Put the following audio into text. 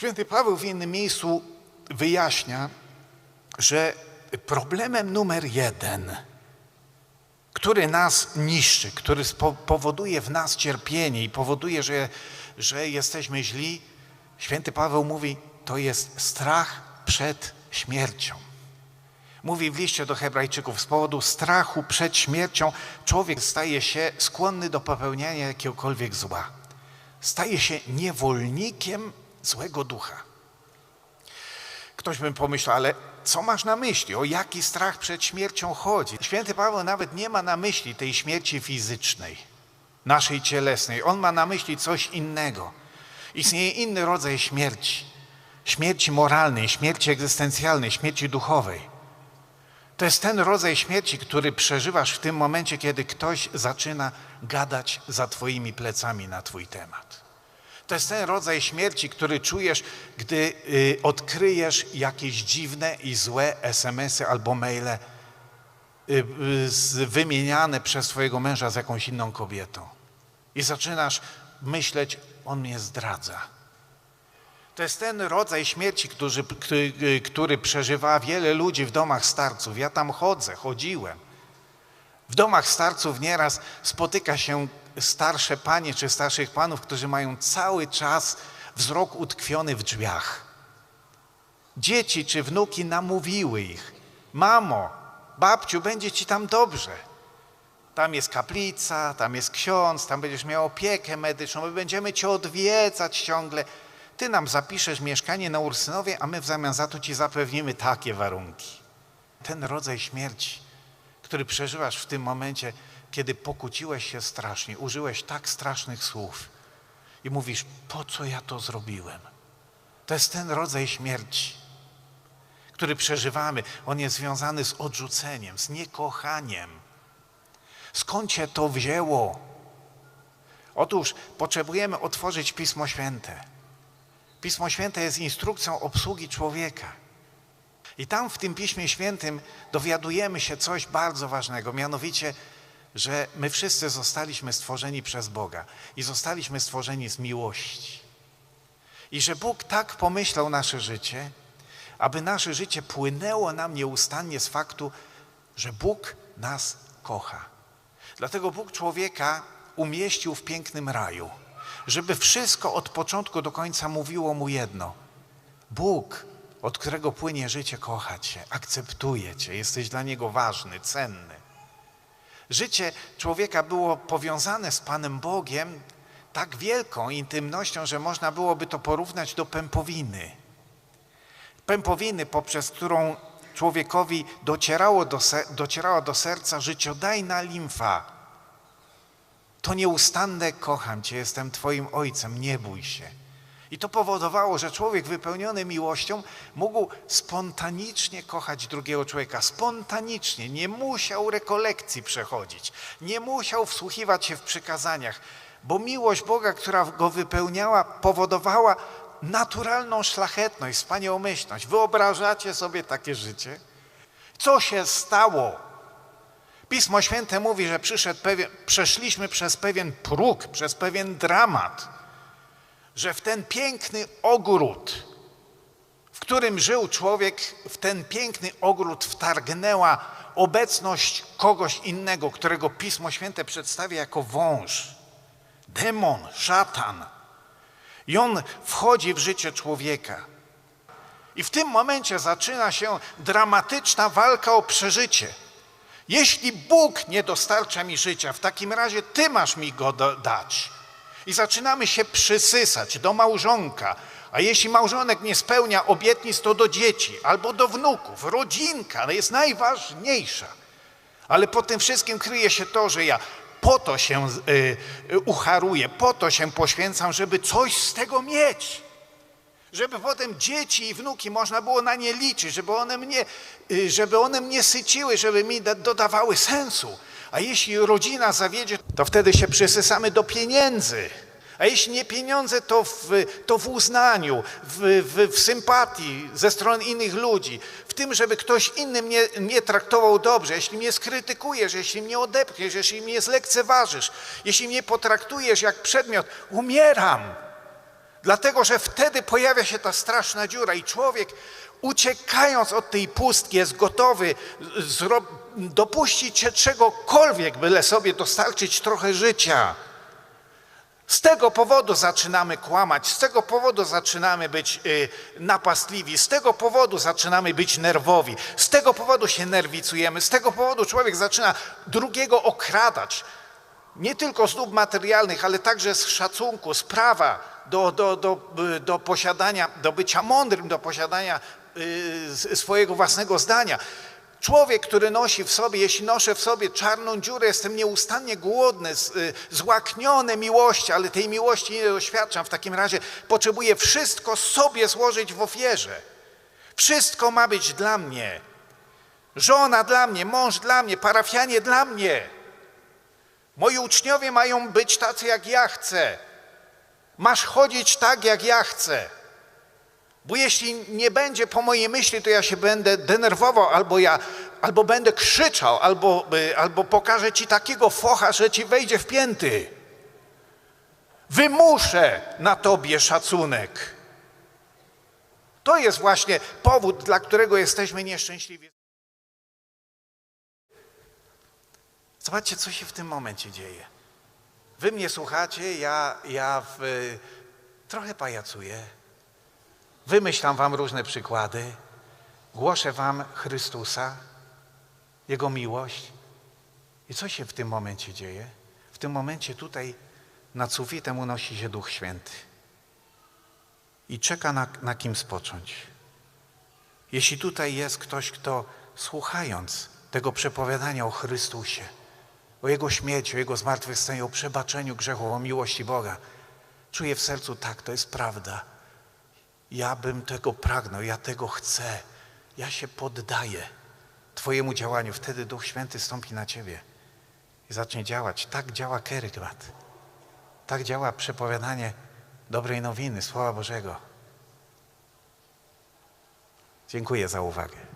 Święty Paweł w innym miejscu wyjaśnia, że problemem numer jeden, który nas niszczy, który powoduje w nas cierpienie i powoduje, że, że jesteśmy źli, święty Paweł mówi, to jest strach przed śmiercią. Mówi w liście do Hebrajczyków, z powodu strachu przed śmiercią człowiek staje się skłonny do popełniania jakiegokolwiek zła. Staje się niewolnikiem złego ducha. Ktoś by pomyślał, ale co masz na myśli? O jaki strach przed śmiercią chodzi? Święty Paweł nawet nie ma na myśli tej śmierci fizycznej, naszej cielesnej. On ma na myśli coś innego. Istnieje inny rodzaj śmierci. Śmierci moralnej, śmierci egzystencjalnej, śmierci duchowej. To jest ten rodzaj śmierci, który przeżywasz w tym momencie, kiedy ktoś zaczyna gadać za twoimi plecami na twój temat. To jest ten rodzaj śmierci, który czujesz, gdy y, odkryjesz jakieś dziwne i złe SMS-y albo maile y, y, wymieniane przez twojego męża z jakąś inną kobietą. I zaczynasz myśleć, on mnie zdradza. To jest ten rodzaj śmierci, który, który, który przeżywa wiele ludzi w domach starców. Ja tam chodzę, chodziłem. W domach starców nieraz spotyka się starsze panie czy starszych panów, którzy mają cały czas wzrok utkwiony w drzwiach. Dzieci czy wnuki namówiły ich. Mamo, babciu, będzie ci tam dobrze. Tam jest kaplica, tam jest ksiądz, tam będziesz miał opiekę medyczną, my będziemy cię odwiedzać ciągle. Ty nam zapiszesz mieszkanie na Ursynowie, a my w zamian za to ci zapewnimy takie warunki. Ten rodzaj śmierci, który przeżywasz w tym momencie, kiedy pokłóciłeś się strasznie, użyłeś tak strasznych słów i mówisz, po co ja to zrobiłem? To jest ten rodzaj śmierci, który przeżywamy. On jest związany z odrzuceniem, z niekochaniem. Skąd się to wzięło? Otóż potrzebujemy otworzyć Pismo Święte. Pismo Święte jest instrukcją obsługi człowieka. I tam w tym Piśmie Świętym dowiadujemy się coś bardzo ważnego, mianowicie, że my wszyscy zostaliśmy stworzeni przez Boga i zostaliśmy stworzeni z miłości. I że Bóg tak pomyślał nasze życie, aby nasze życie płynęło nam nieustannie z faktu, że Bóg nas kocha. Dlatego Bóg człowieka umieścił w pięknym raju, żeby wszystko od początku do końca mówiło mu jedno. Bóg, od którego płynie życie, kocha cię, akceptuje cię, jesteś dla niego ważny, cenny. Życie człowieka było powiązane z Panem Bogiem tak wielką intymnością, że można byłoby to porównać do pępowiny. Pępowiny, poprzez którą człowiekowi docierało do, docierała do serca życiodajna limfa. To nieustanne kocham Cię, jestem Twoim ojcem, nie bój się. I to powodowało, że człowiek wypełniony miłością mógł spontanicznie kochać drugiego człowieka. Spontanicznie, nie musiał rekolekcji przechodzić, nie musiał wsłuchiwać się w przykazaniach, bo miłość Boga, która go wypełniała, powodowała naturalną szlachetność, wspaniałomyślność. Wyobrażacie sobie takie życie? Co się stało? Pismo Święte mówi, że pewien, przeszliśmy przez pewien próg, przez pewien dramat, że w ten piękny ogród, w którym żył człowiek, w ten piękny ogród wtargnęła obecność kogoś innego, którego Pismo Święte przedstawia jako wąż, demon, szatan. I on wchodzi w życie człowieka. I w tym momencie zaczyna się dramatyczna walka o przeżycie. Jeśli Bóg nie dostarcza mi życia, w takim razie Ty masz mi go dać. I zaczynamy się przysysać do małżonka. A jeśli małżonek nie spełnia obietnic, to do dzieci albo do wnuków. Rodzinka jest najważniejsza. Ale po tym wszystkim kryje się to, że ja po to się y, y, ucharuję, po to się poświęcam, żeby coś z tego mieć. Żeby potem dzieci i wnuki można było na nie liczyć, żeby one mnie, y, żeby one mnie syciły, żeby mi da- dodawały sensu. A jeśli rodzina zawiedzie, to wtedy się przysysamy do pieniędzy. A jeśli nie pieniądze, to w, to w uznaniu, w, w, w sympatii ze strony innych ludzi, w tym, żeby ktoś inny mnie, mnie traktował dobrze. Jeśli mnie skrytykujesz, jeśli mnie odepchniesz, jeśli mnie zlekceważysz, jeśli mnie potraktujesz jak przedmiot, umieram. Dlatego, że wtedy pojawia się ta straszna dziura i człowiek, uciekając od tej pustki, jest gotowy dopuścić się czegokolwiek, byle sobie dostarczyć trochę życia. Z tego powodu zaczynamy kłamać, z tego powodu zaczynamy być y, napastliwi, z tego powodu zaczynamy być nerwowi, z tego powodu się nerwicujemy, z tego powodu człowiek zaczyna drugiego okradać. Nie tylko z dóbr materialnych, ale także z szacunku, z prawa do, do, do, y, do posiadania, do bycia mądrym, do posiadania y, swojego własnego zdania. Człowiek, który nosi w sobie, jeśli noszę w sobie czarną dziurę, jestem nieustannie głodny, y, złakniony miłości, ale tej miłości nie doświadczam. W takim razie potrzebuję wszystko sobie złożyć w ofierze. Wszystko ma być dla mnie. Żona dla mnie, mąż dla mnie, parafianie dla mnie. Moi uczniowie mają być tacy, jak ja chcę. Masz chodzić tak, jak ja chcę. Bo jeśli nie będzie po mojej myśli, to ja się będę denerwował, albo ja, albo będę krzyczał, albo, y, albo pokażę ci takiego focha, że ci wejdzie w pięty. Wymuszę na tobie szacunek. To jest właśnie powód, dla którego jesteśmy nieszczęśliwi. Zobaczcie, co się w tym momencie dzieje. Wy mnie słuchacie, ja, ja w, y, trochę pajacuję. Wymyślam wam różne przykłady. Głoszę wam Chrystusa, Jego miłość. I co się w tym momencie dzieje? W tym momencie tutaj nad sufitem unosi się Duch Święty. I czeka na, na kim spocząć. Jeśli tutaj jest ktoś, kto słuchając tego przepowiadania o Chrystusie, o Jego śmierci, o Jego zmartwychwstaniu, o przebaczeniu grzechów, o miłości Boga, czuje w sercu, tak, to jest prawda. Ja bym tego pragnął, ja tego chcę. Ja się poddaję Twojemu działaniu. Wtedy Duch Święty stąpi na Ciebie i zacznie działać. Tak działa kerygmat. Tak działa przepowiadanie dobrej nowiny, Słowa Bożego. Dziękuję za uwagę.